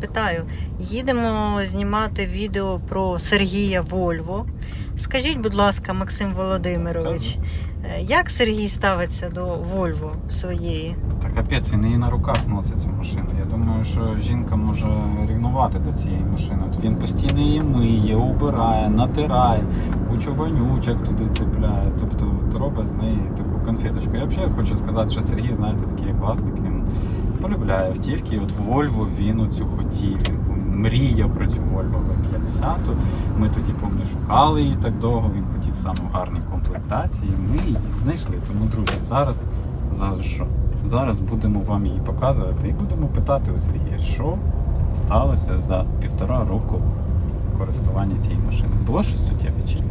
Питаю, їдемо знімати відео про Сергія Вольво. Скажіть, будь ласка, Максим Володимирович, е, як Сергій ставиться до Вольво своєї? Та капець, він її на руках носить цю машину. Я думаю, що жінка може рівнувати до цієї машини. Він постійно її миє, убирає, натирає, кучу вонючок туди цепляє. Тобто робить з неї таку конфеточку. Я взагалі хочу сказати, що Сергій, знаєте, такий власник, він полюбляє автівки. І От Вольво він оцю хотів. Він мріяв про цю Вольво V50. Ми тоді, пам'ятаю, шукали її так довго. Він хотів саме в комплектації. Ми її знайшли. Тому, друзі, зараз, зараз що? Зараз будемо вам її показувати і будемо питати у Сергія, що сталося за півтора року користування цієї машини. Було щось суттєве чи ні?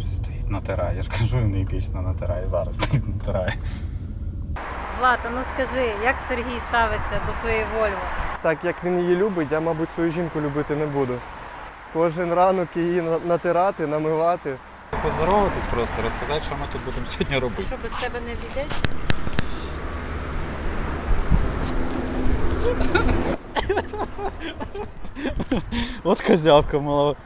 Щось стоїть, натирає. Я ж кажу, він епічно натирає. Зараз стоїть натирає. Влад, ну скажи, як Сергій ставиться до своєї Вольво? Так як він її любить, я, мабуть, свою жінку любити не буду. Кожен ранок її натирати, намивати. Поздороватись просто, розказати, що ми тут будемо сьогодні робити. Що без себе не обійдеш? От козявка мала.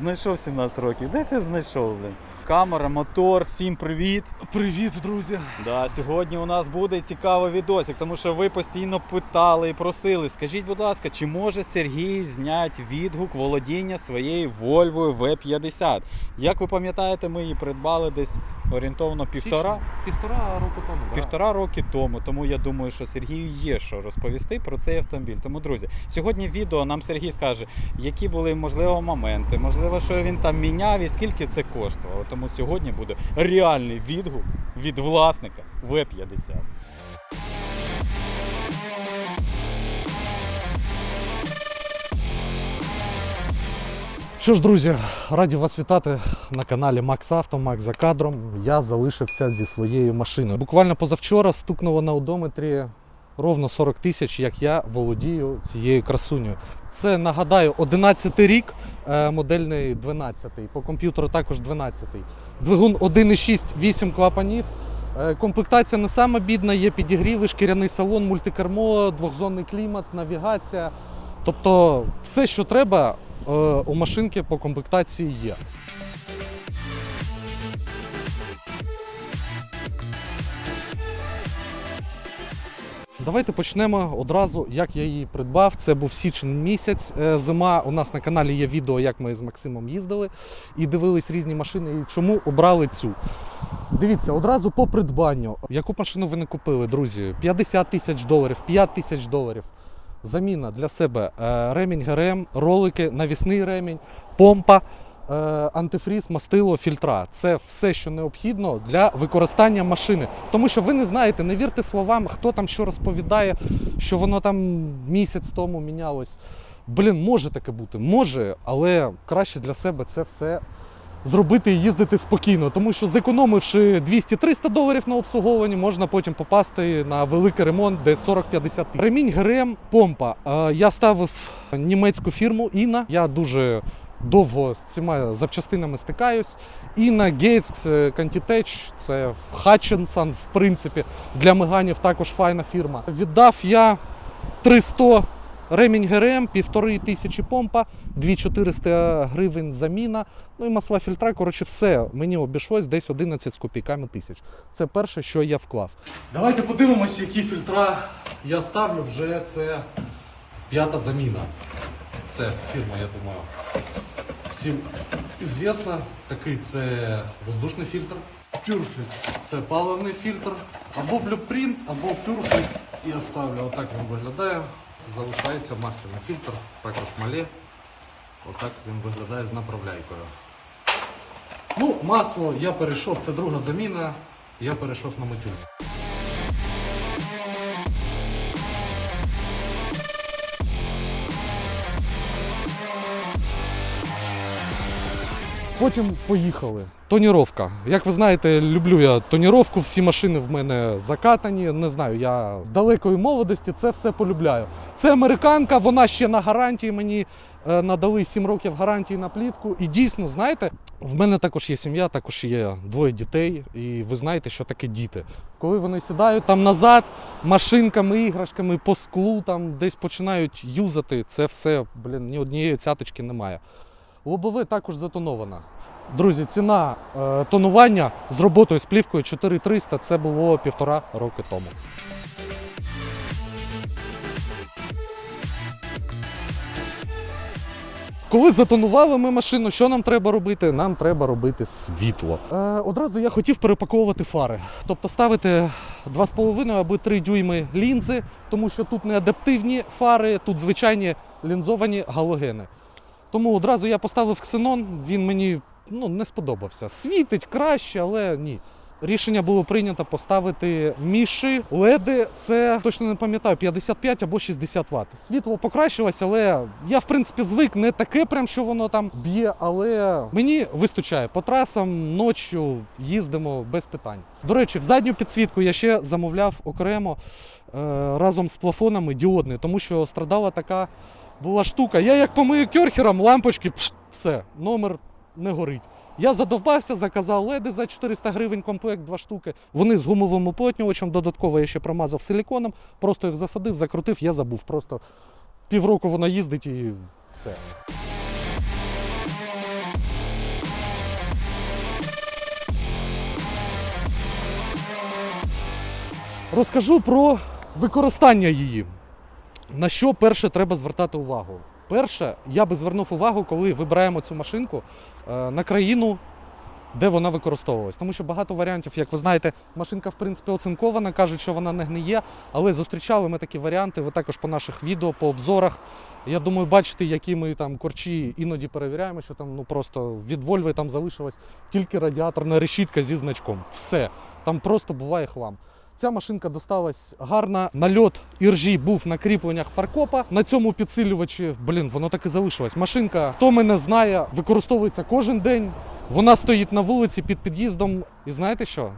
Знайшов 17 років. Де ти знайшов, блін? Камера, мотор, всім привіт. Привіт, друзі! Да, сьогодні у нас буде цікавий відосик, тому що ви постійно питали і просили. Скажіть, будь ласка, чи може Сергій зняти відгук володіння своєю Volvo V50? Як ви пам'ятаєте, ми її придбали десь орієнтовно півтора. Січні. Півтора року тому. да. Півтора роки тому, тому я думаю, що Сергію є що розповісти про цей автомобіль. Тому, друзі, сьогодні відео нам Сергій скаже, які були можливо моменти, можливо, що він там міняв і скільки це коштувало. Тому сьогодні буде реальний відгук від власника В50. Що ж, друзі, раді вас вітати на каналі Max Auto, Max за кадром. Я залишився зі своєю машиною. Буквально позавчора стукнуло на одометрі ровно 40 тисяч, як я володію цією красунею. Це нагадаю 11 рік, е, модельний 12, по комп'ютеру також 12. Двигун 1,6, 8 клапанів. Е, Комплектація не сама бідна, є підігріви, шкіряний салон, мультикермо, двохзонний клімат, навігація. Тобто все, що треба, е, у машинки по комплектації є. Давайте почнемо одразу, як я її придбав. Це був січень місяць, е, зима. У нас на каналі є відео, як ми з Максимом їздили і дивились різні машини, і чому обрали цю. Дивіться, одразу по придбанню. Яку машину ви не купили, друзі? 50 тисяч доларів, 5 тисяч доларів. Заміна для себе е, ремінь ГРМ, ролики, навісний ремінь, помпа, антифріз, мастило, фільтра. Це все, що необхідно для використання машини. Тому що ви не знаєте, не вірте словам, хто там що розповідає, що воно там місяць тому мінялось. Блін, може таке бути, може, але краще для себе це все зробити і їздити спокійно, тому що зекономивши 200-300 доларів на обслуговуванні, можна потім попасти на великий ремонт, де 40-50 тисяч. Ремінь ГРМ помпа. Е, Я ставив німецьку фірму Іна. Я дуже довго з цими запчастинами стикаюсь. Іна, Гейтс, Кантітеч, це Хатчинсон, в принципі, для миганів також файна фірма. Віддав я 300 Ремінь ГРМ, півтори тисячі помпа, 2400 гривень заміна. Ну і масла фільтра. Коротше, все мені обійшлось десь 11 з копійками тисяч. Це перше, що я вклав. Давайте подивимося, які фільтра я ставлю. Вже це п'ята заміна. Це фірма, я думаю, всім звісна. Такий це воздушний фільтр. Pureflix це паливний фільтр. Або Blueprint, або Pureflix. Я ставлю, отак він виглядає. Залишається масляний фільтр, також мале. Отак він виглядає з направляйкою. Ну, масло я перейшов, це друга заміна. Я перейшов на матюнь. Потім поїхали. Тоніровка. Як ви знаєте, люблю я тоніровку. Всі машини в мене закатані. Не знаю, я з далекої молодості це все полюбляю. Це американка, вона ще на гарантії. Мені е, надали 7 років гарантії на плівку. І дійсно, знаєте, в мене також є сім'я, також є двоє дітей. І ви знаєте, що таке діти. Коли вони сідають там назад, машинками, іграшками по склу, там десь починають юзати, це все, блін, ні однієї цяточки немає. Лобове також затоновано. Друзі, ціна е, тонування з роботою з плівкою 4300 це було півтора роки тому. Коли затонували ми машину, що нам треба робити? Нам треба робити світло. Е, одразу я хотів перепаковувати фари, тобто ставити 2,5 або 3 дюйми лінзи, тому що тут не адаптивні фари, тут звичайні лінзовані галогени. Тому одразу я поставив ксенон, він мені ну, не сподобався. Світить краще, але ні. Рішення було прийнято поставити міші, леди. Це точно не пам'ятаю, 55 або 60 Вт. Світло покращилось, але я в принципі звик не таке, прям що воно там б'є, але мені вистачає по трасам ночі їздимо без питань. До речі, в задню підсвітку я ще замовляв окремо е, разом з плафонами діодний, тому що страдала така була штука. Я як помию кьорхером, лампочки, пш, все, номер не горить. Я задовбався, заказав леди за 400 гривень комплект, два штуки. Вони з гумовим уплотнювачем. Додатково я ще промазав силіконом, просто їх засадив, закрутив, я забув. Просто півроку вона їздить і все. Розкажу про використання її. На що перше треба звертати увагу? Перше, я би звернув увагу, коли вибираємо цю машинку е, на країну, де вона використовувалась. Тому що багато варіантів, як ви знаєте, машинка в принципі оцинкована, кажуть, що вона не гниє, але зустрічали ми такі варіанти. Ви також по наших відео, по обзорах. Я думаю, бачите, які ми там корчі іноді перевіряємо, що там ну просто від Вольви там залишилась тільки радіаторна решітка зі значком. Все. Там просто буває хлам. Ця машинка досталась гарна. Нальот іржі був на кріпленнях фаркопа. На цьому підсилювачі, блін, воно так і залишилось. Машинка, хто мене знає, використовується кожен день. Вона стоїть на вулиці під під'їздом. І знаєте що?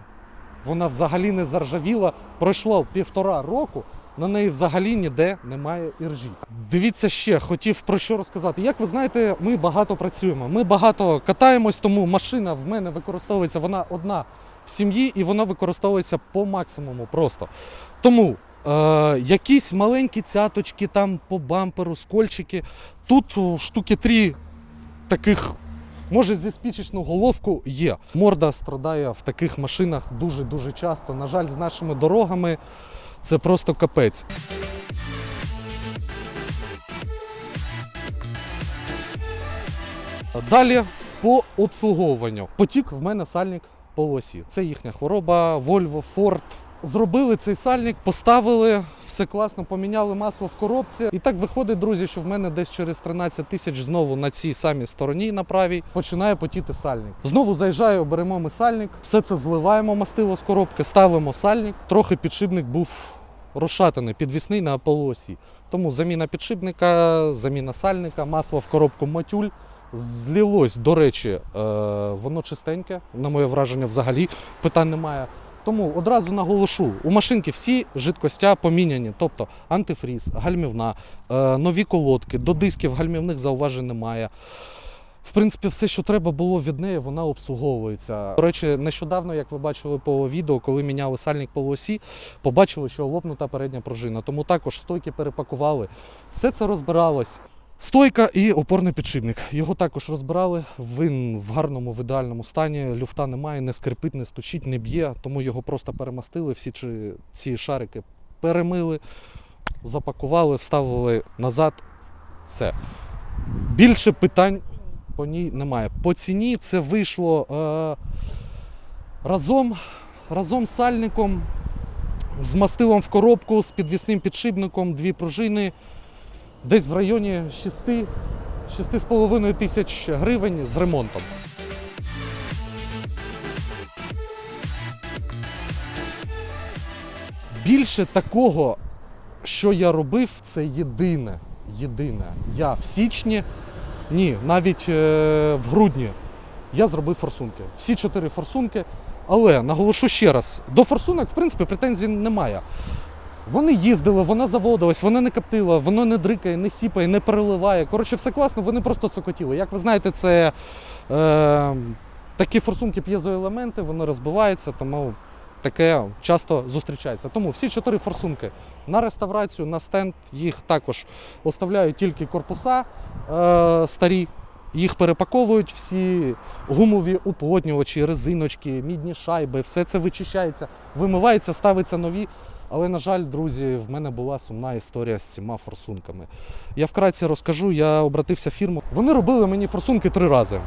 Вона взагалі не заржавіла. Пройшло півтора року. На неї взагалі ніде немає іржі. Дивіться ще, хотів про що розказати. Як ви знаєте, ми багато працюємо. Ми багато катаємось, тому машина в мене використовується. Вона одна в сім'ї і вона використовується по максимуму просто. Тому е, якісь маленькі цяточки там по бамперу, скольчики. Тут штуки три таких. Може, зі спічечну головку є. Морда страдає в таких машинах дуже-дуже часто. На жаль, з нашими дорогами це просто капець. Далі по обслуговуванню. Потік в мене сальник по осі. Це їхня хвороба, Volvo, Ford. Зробили цей сальник, поставили, все класно, поміняли масло в коробці. І так виходить, друзі, що в мене десь через 13 тисяч знову на цій самій стороні на правій починає потіти сальник. Знову заїжджаю, беремо ми сальник, все це зливаємо мастило з коробки, ставимо сальник. Трохи підшипник був розшатаний, підвісний на полосі. Тому заміна підшипника, заміна сальника, масло в коробку матюль. Злилось, до речі, е, воно чистеньке, на моє враження, взагалі питань немає. Тому одразу наголошу, у машинки всі жидкостя поміняні, тобто антифріз, гальмівна, е, нові колодки, до дисків гальмівних зауважень немає. В принципі, все, що треба було від неї, вона обслуговується. До речі, нещодавно, як ви бачили по відео, коли міняли сальник по осі, побачили, що лопнута передня пружина. Тому також стойки перепакували. Все це розбиралось. Стойка і опорний підшипник. Його також розбирали. Він в гарному, в ідеальному стані. Люфта немає, не скрипить, не стучить, не б'є, тому його просто перемастили. Всі ці шарики перемили, запакували, вставили назад. Все. Більше питань по ній немає. По ціні це вийшло е, разом, разом з сальником, з мастилом в коробку, з підвісним підшипником, дві пружини. Десь в районі 6, 6,5 тисяч гривень з ремонтом. Більше такого, що я робив, це єдине. Єдине. Я в січні, ні, навіть е, в грудні я зробив форсунки. Всі чотири форсунки. Але наголошу ще раз: до форсунок, в принципі, претензій немає. Вони їздили, вона заводилась, вона не коптила, воно не дрикає, не сіпає, не переливає. Коротше, все класно, вони просто цокотіли. Як ви знаєте, це е, такі форсунки п'єзоелементи, вони розбиваються, тому таке часто зустрічається. Тому всі чотири форсунки на реставрацію, на стенд їх також оставляють тільки корпуса е, старі. Їх перепаковують всі гумові уплотнювачі, резиночки, мідні шайби, все це вичищається, вимивається, ставиться нові. Але, на жаль, друзі, в мене була сумна історія з цими форсунками. Я вкратце розкажу, я обратився в фірму. Вони робили мені форсунки три рази.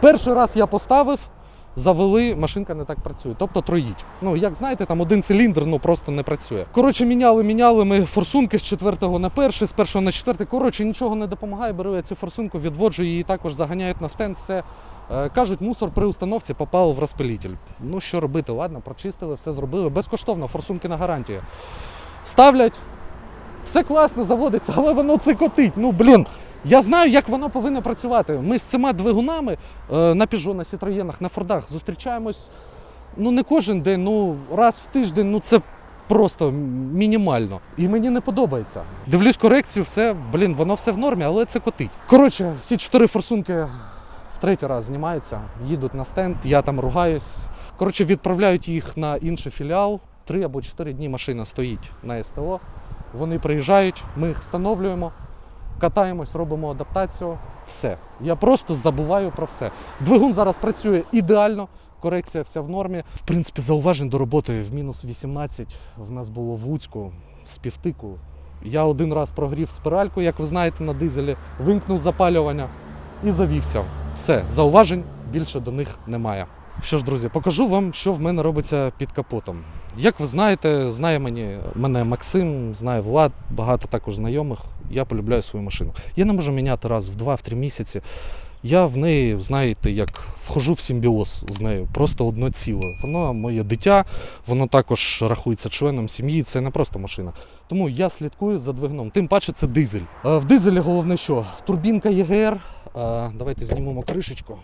Перший раз я поставив, завели, машинка не так працює. Тобто троїть. Ну, як знаєте, там один циліндр ну, просто не працює. Коротше, міняли, міняли ми форсунки з четвертого на перший, з першого на четвертий. Коротше, нічого не допомагає. Беру я цю форсунку, відводжу її також заганяють на стенд, все. Е, Кажуть, мусор при установці попав в розпилитель. Ну що робити? Ладно, прочистили, все зробили. Безкоштовно, форсунки на гарантії. Ставлять, все класно, заводиться, але воно цикотить. Ну блін. Я знаю, як воно повинно працювати. Ми з цими двигунами е, на Peugeot, на Citroёnах, на Фордах зустрічаємось ну не кожен день, ну раз в тиждень, ну це просто мінімально. І мені не подобається. Дивлюсь корекцію, все, блін, воно все в нормі, але це котить. Коротше, всі чотири форсунки третій раз знімаються, їдуть на стенд, я там ругаюсь. Коротше, відправляють їх на інший філіал. Три або чотири дні машина стоїть на СТО. Вони приїжджають, ми їх встановлюємо, катаємось, робимо адаптацію. Все. Я просто забуваю про все. Двигун зараз працює ідеально, корекція вся в нормі. В принципі, зауважень до роботи в мінус 18 в нас було в Луцьку з півтику. Я один раз прогрів спиральку, як ви знаєте, на дизелі, вимкнув запалювання і завівся. Все, зауважень більше до них немає. Що ж, друзі, покажу вам, що в мене робиться під капотом. Як ви знаєте, знає мені, мене Максим, знає Влад, багато також знайомих. Я полюбляю свою машину. Я не можу міняти раз в два-три місяці. Я в неї, знаєте, як вхожу в симбіоз з нею, просто одно ціле. Воно моє дитя, воно також рахується членом сім'ї, це не просто машина. Тому я слідкую за двигуном. Тим паче це дизель. Е, В дизелі головне що? Турбінка ЄГР. Давайте знімемо кришечку.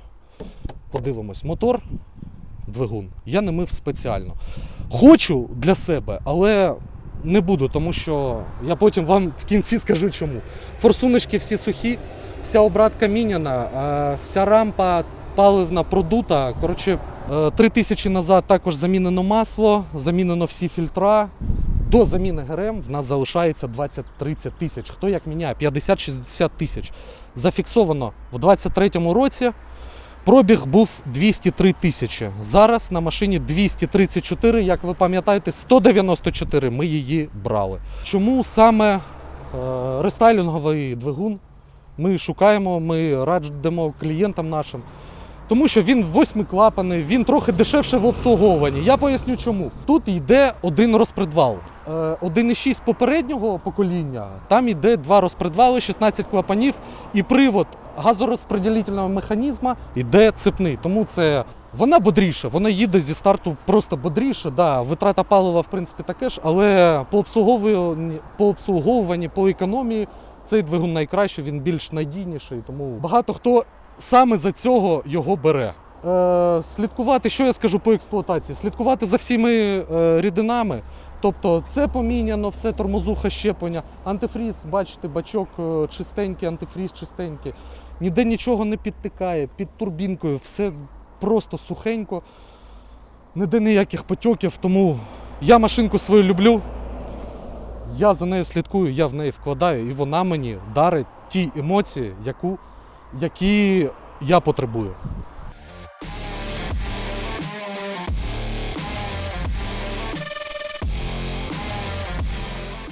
Подивимось. Мотор, двигун. Я не мив спеціально. Хочу для себе, але не буду, тому що я потім вам в кінці скажу чому. Форсуночки всі сухі, вся обратка міняна, вся рампа паливна продута. Коротше, е, три тисячі назад також замінено масло, замінено всі фільтра. До заміни ГРМ в нас залишається 20-30 тисяч. Хто як міняє? 50-60 тисяч. Зафіксовано в 23-му році. Пробіг був 203 тисячі. Зараз на машині 234, як ви пам'ятаєте, 194 ми її брали. Чому саме е, рестайлінговий двигун ми шукаємо, ми радимо клієнтам нашим? Тому що він восьмиклапаний, він трохи дешевше в обслуговуванні. Я поясню чому. Тут йде один розпредвал. Е, 1,6 попереднього покоління, там йде два розпредвали, 16 клапанів, і привод газорозподілительного механізму йде цепний. Тому це вона бодріша, вона їде зі старту просто бодріше. Да, витрата палива, в принципі, таке ж, але по обслуговуванні, по обслуговуванні, по економії цей двигун найкращий, він більш надійніший. Тому багато хто саме за цього його бере. Е, слідкувати, що я скажу по експлуатації, слідкувати за всіми е, рідинами. Тобто це поміняно, все тормозуха, щеплення, антифріз, бачите, бачок е, чистенький, антифріз чистенький. Ніде нічого не підтикає, під турбінкою, все просто сухенько, ніде ніяких потьоків. Тому я машинку свою люблю. Я за нею слідкую, я в неї вкладаю, і вона мені дарить ті емоції, яку, які я потребую.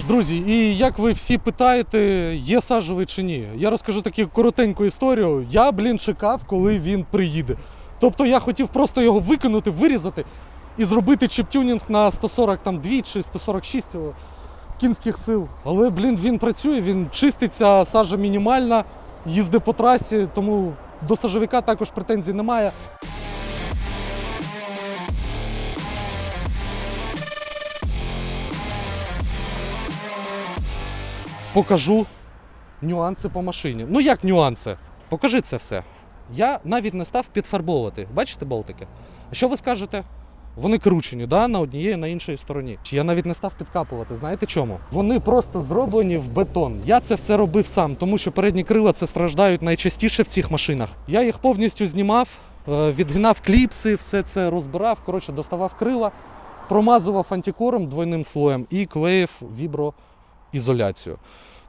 Друзі, і як ви всі питаєте, є сажевий чи ні? Я розкажу таку коротеньку історію. Я, блін, чекав, коли він приїде. Тобто я хотів просто його викинути, вирізати і зробити чиптюнінг на 142 чи 146 кінських сил. Але, блін, він працює, він чиститься, сажа мінімальна, їздить по трасі, тому до сажовика також претензій немає. Покажу нюанси по машині. Ну як нюанси? Покажи це все. Я навіть не став підфарбовувати. Бачите болтики? А що ви скажете? Вони кручені, да, на однієї, на іншій стороні. Я навіть не став підкапувати. Знаєте чому? Вони просто зроблені в бетон. Я це все робив сам, тому що передні крила це страждають найчастіше в цих машинах. Я їх повністю знімав, е, відгинав кліпси, все це розбирав. Коротше, доставав крила, промазував антикором двойним слоєм і клеїв віброізоляцію.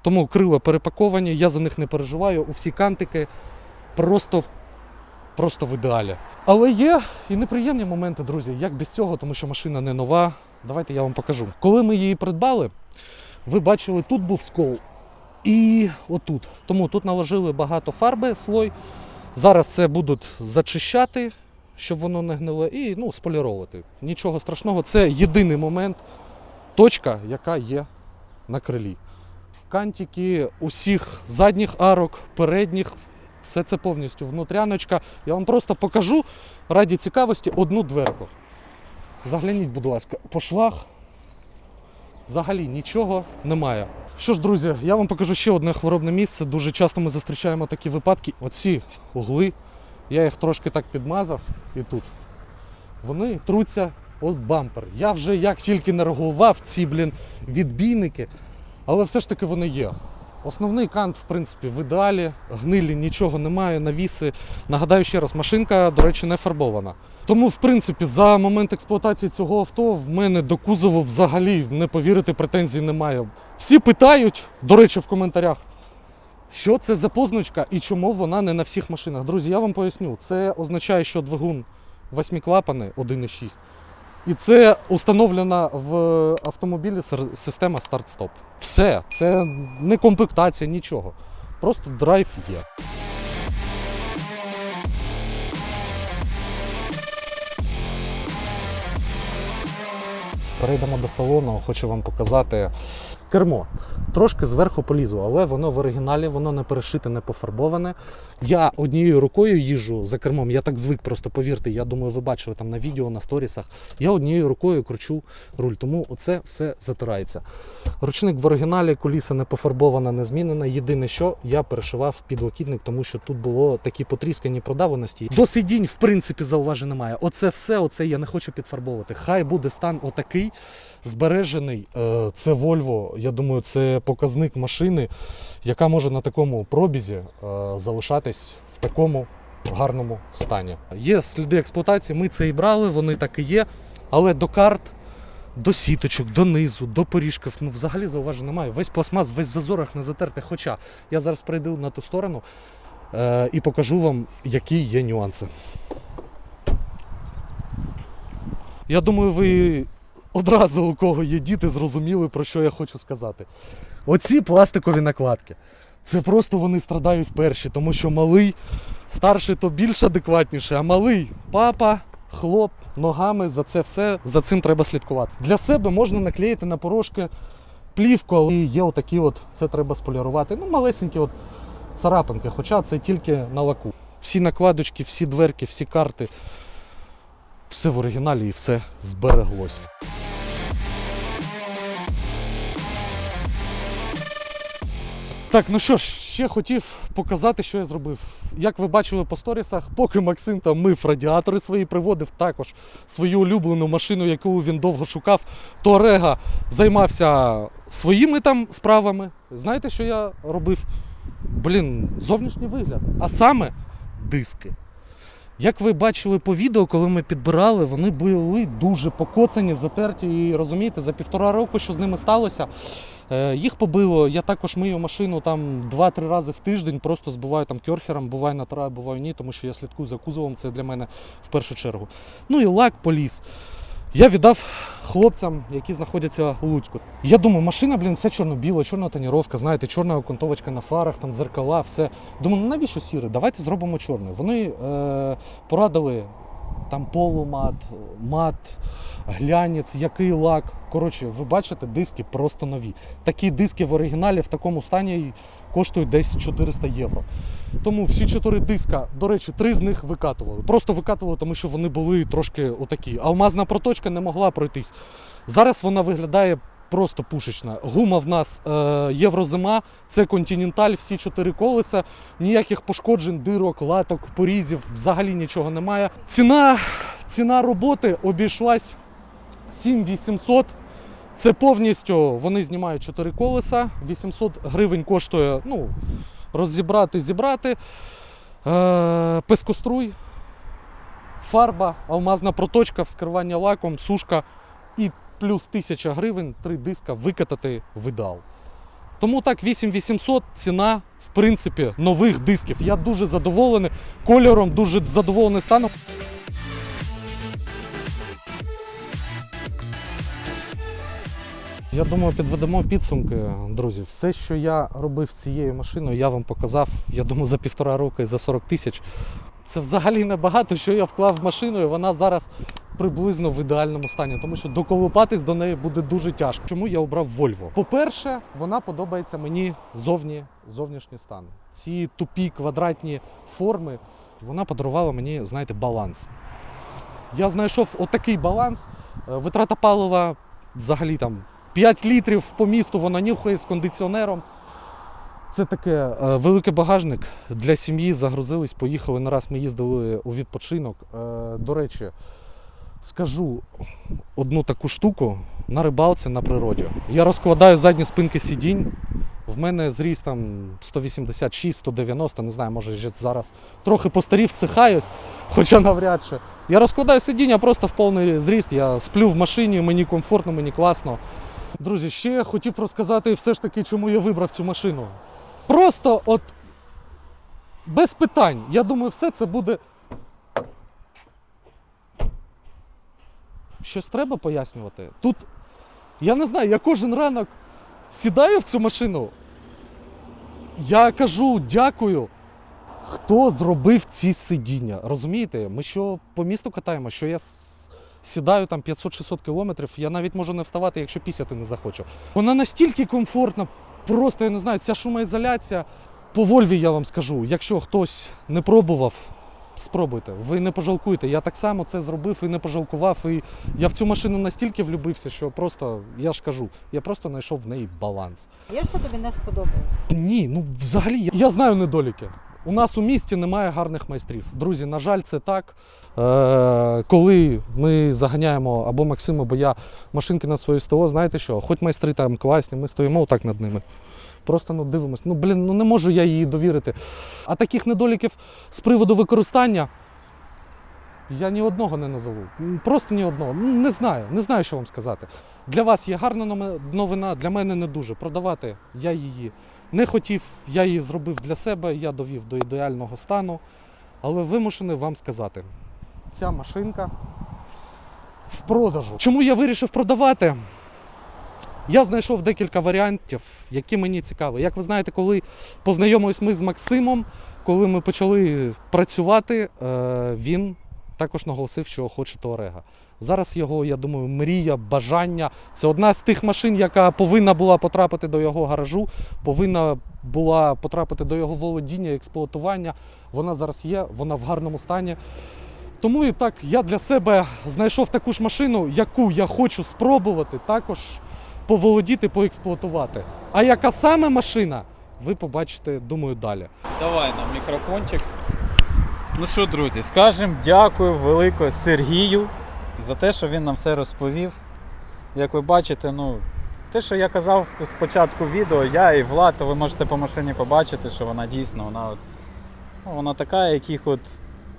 Тому крила перепаковані, я за них не переживаю. У всі кантики просто, просто в ідеалі. Але є і неприємні моменти, друзі, як без цього, тому що машина не нова. Давайте я вам покажу. Коли ми її придбали, ви бачили, тут був скол і отут. Тому тут наложили багато фарби, слой. Зараз це будуть зачищати, щоб воно не гнило, і ну, споліровувати. Нічого страшного, це єдиний момент, точка, яка є на крилі. Кантики усіх задніх арок, передніх, все це повністю внутряночка. Я вам просто покажу раді цікавості одну дверку. Загляніть, будь ласка, по швах взагалі нічого немає. Що ж, друзі, я вам покажу ще одне хворобне місце. Дуже часто ми зустрічаємо такі випадки. Оці угли, я їх трошки так підмазав і тут. Вони труться от бампер. Я вже як тільки не реагував ці, блін, відбійники, але все ж таки вони є. Основний кант, в принципі, в ідеалі, гнилі нічого немає, навіси. Нагадаю ще раз, машинка, до речі, не фарбована. Тому, в принципі, за момент експлуатації цього авто в мене до кузову взагалі не повірити, претензій немає. Всі питають, до речі, в коментарях, що це за позначка і чому вона не на всіх машинах. Друзі, я вам поясню. Це означає, що двигун восьмиклапаний 1,6. І це установлена в автомобілі система старт-стоп. Все, це не комплектація, нічого. Просто драйв є. Перейдемо до салону, хочу вам показати кермо. Трошки зверху полізу, але воно в оригіналі, воно не перешите, не пофарбоване. Я однією рукою їжджу за кермом, я так звик, просто повірте, я думаю, ви бачили там на відео, на сторісах. Я однією рукою кручу руль, тому оце все затирається. Ручник в оригіналі, куліса не пофарбована, не змінена. Єдине, що я перешивав підлокітник, тому що тут було такі потріскані продаваності. До сидінь, в принципі, зауважень немає. Оце все, оце я не хочу підфарбовувати. Хай буде стан отакий, збережений. Е, Це Volvo. Я думаю, це показник машини, яка може на такому пробізі е, залишатись в такому гарному стані. Є сліди експлуатації, ми це і брали, вони так і є. Але до карт, до сіточок, до низу, до поріжків, ну взагалі зауважень немає. Весь пластмас, весь в зазорах не затертий. Хоча я зараз прийду на ту сторону е, і покажу вам, які є нюанси. Я думаю, ви одразу у кого є діти, зрозуміли, про що я хочу сказати. Оці пластикові накладки. Це просто вони страдають перші, тому що малий, старший то більш адекватніше, а малий папа, хлоп, ногами за це все, за цим треба слідкувати. Для себе можна наклеїти на порожки плівку, але є отакі от, це треба сполірувати. Ну, малесенькі от царапинки, хоча це тільки на лаку. Всі накладочки, всі дверки, всі карти, все в оригіналі і все збереглось. Так, ну що ж, ще хотів показати, що я зробив. Як ви бачили по сторісах, поки Максим там мив радіатори свої, приводив також свою улюблену машину, яку він довго шукав, то Рега займався своїми там справами. Знаєте, що я робив? Блін, зовнішній вигляд. А саме диски. Як ви бачили по відео, коли ми підбирали, вони були дуже покоцані, затерті. І розумієте, за півтора року, що з ними сталося, їх побило. Я також мию машину там 2-3 рази в тиждень, просто збиваю там кьорхером, буває натираю, буває ні, тому що я слідкую за кузовом, це для мене в першу чергу. Ну і лак поліз. Я віддав хлопцям, які знаходяться у Луцьку. Я думаю, машина, блін, все чорно-біла, чорна тоніровка, знаєте, чорна окантовочка на фарах, там дзеркала, все. Думаю, ну навіщо сіре? Давайте зробимо чорне. Вони е, порадили там полумат, мат, глянець, який лак. Коротше, ви бачите, диски просто нові. Такі диски в оригіналі в такому стані коштують десь 400 євро. Тому всі чотири диска, до речі, три з них викатували. Просто викатували, тому що вони були трошки отакі. Алмазна проточка не могла пройтись. Зараз вона виглядає просто пушечна. Гума в нас е, єврозима, це континенталь, всі чотири колеса, ніяких пошкоджень, дирок, латок, порізів, взагалі нічого немає. Ціна, ціна роботи обійшлась 7800. Це повністю вони знімають 4 колеса. 800 гривень коштує ну, розібрати, зібрати. Е, пескоструй, фарба, алмазна проточка, вскривання лаком, сушка плюс 1000 гривень, три диска викатати в ідеал. Тому так, 8800 ціна, в принципі, нових дисків. Я дуже задоволений кольором, дуже задоволений станом. Я думаю, підведемо підсумки, друзі. Все, що я робив цією машиною, я вам показав, я думаю, за півтора року і за 40 тисяч. Це взагалі небагато, що я вклав в машину, і вона зараз приблизно в ідеальному стані, тому що доколупатись до неї буде дуже тяжко. Чому я обрав Volvo? По-перше, вона подобається мені зовні, зовнішній стан. Ці тупі квадратні форми, вона подарувала мені, знаєте, баланс. Я знайшов отакий баланс. Е, Витрата палива взагалі там 5 літрів по місту вона нюхає з кондиціонером. Це таке е, великий багажник для сім'ї. Загрузились, поїхали. На раз ми їздили у відпочинок. Е, до речі, скажу одну таку штуку на рибалці на природі. Я розкладаю задні спинки сидінь. В мене зріст там 186-190, не знаю, може вже зараз трохи постарів, всихаюсь, хоча навряд чи. Я розкладаю сидіння просто в повний зріст. Я сплю в машині, мені комфортно, мені класно. Друзі, ще хотів розказати все ж таки, чому я вибрав цю машину. Просто от без питань. Я думаю, все це буде. Щось треба пояснювати. Тут, я не знаю, я кожен ранок сідаю в цю машину. Я кажу дякую, хто зробив ці сидіння. Розумієте? Ми що по місту катаємо, що я сідаю там 500-600 кілометрів, я навіть можу не вставати, якщо пісяти не захочу. Вона настільки комфортна, просто я не знаю, ця шумоізоляція. По Вольві я вам скажу, якщо хтось не пробував, спробуйте. Ви не пожалкуєте. Я так само це зробив і не пожалкував. І я в цю машину настільки влюбився, що просто, я ж кажу, я просто знайшов в неї баланс. Є що тобі не сподобав? Ні, ну взагалі я, я знаю недоліки. У нас у місті немає гарних майстрів. Друзі, на жаль, це так. Е, коли ми заганяємо або Максим, або я машинки на своє СТО, знаєте що, хоч майстри там класні, ми стоїмо отак над ними. Просто ну, дивимось. Ну, блін, ну не можу я її довірити. А таких недоліків з приводу використання я ні одного не назову. Просто ні одного. Не знаю, не знаю, що вам сказати. Для вас є гарна новина, для мене не дуже. Продавати я її не хотів, я її зробив для себе, я довів до ідеального стану, але вимушений вам сказати, ця машинка в продажу. Чому я вирішив продавати? Я знайшов декілька варіантів, які мені цікаві. Як ви знаєте, коли познайомились ми з Максимом, коли ми почали працювати, е, він також наголосив, що хоче Туарега. Зараз його, я думаю, мрія, бажання. Це одна з тих машин, яка повинна була потрапити до його гаражу, повинна була потрапити до його володіння, експлуатування. Вона зараз є, вона в гарному стані. Тому і так я для себе знайшов таку ж машину, яку я хочу спробувати також поволодіти, поексплуатувати. А яка саме машина, ви побачите, думаю, далі. Давай нам мікрофончик. Ну що, друзі, скажемо дякую велико Сергію за те, що він нам все розповів. Як ви бачите, ну, те, що я казав спочатку відео, я і Влад, то ви можете по машині побачити, що вона дійсно вона, от, ну, вона така, яких от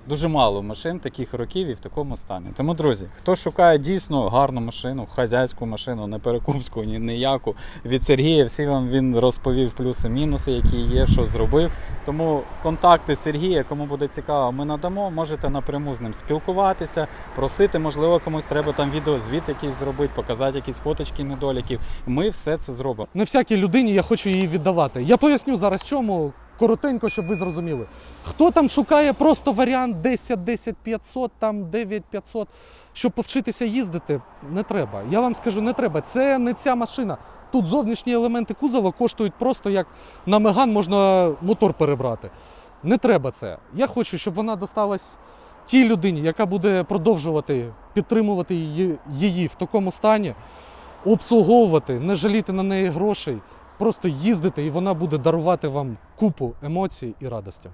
дуже мало машин таких років і в такому стані. Тому, друзі, хто шукає дійсно гарну машину, хазяйську машину, не перекупську, ні ніяку, від Сергія всі вам він розповів плюси-мінуси, які є, що зробив. Тому контакти Сергія, кому буде цікаво, ми надамо. Можете напряму з ним спілкуватися, просити, можливо, комусь треба там відеозвіт якийсь зробити, показати якісь фоточки недоліків. Ми все це зробимо. Не всякій людині я хочу її віддавати. Я поясню зараз чому, коротенько, щоб ви зрозуміли. Хто там шукає просто варіант 10, 10 500, там 9 500, щоб повчитися їздити, не треба. Я вам скажу, не треба. Це не ця машина. Тут зовнішні елементи кузова коштують просто як на меган можна мотор перебрати. Не треба це. Я хочу, щоб вона досталась тій людині, яка буде продовжувати підтримувати її, в такому стані. обслуговувати, не жаліти на неї грошей, просто їздити, і вона буде дарувати вам купу емоцій і радості.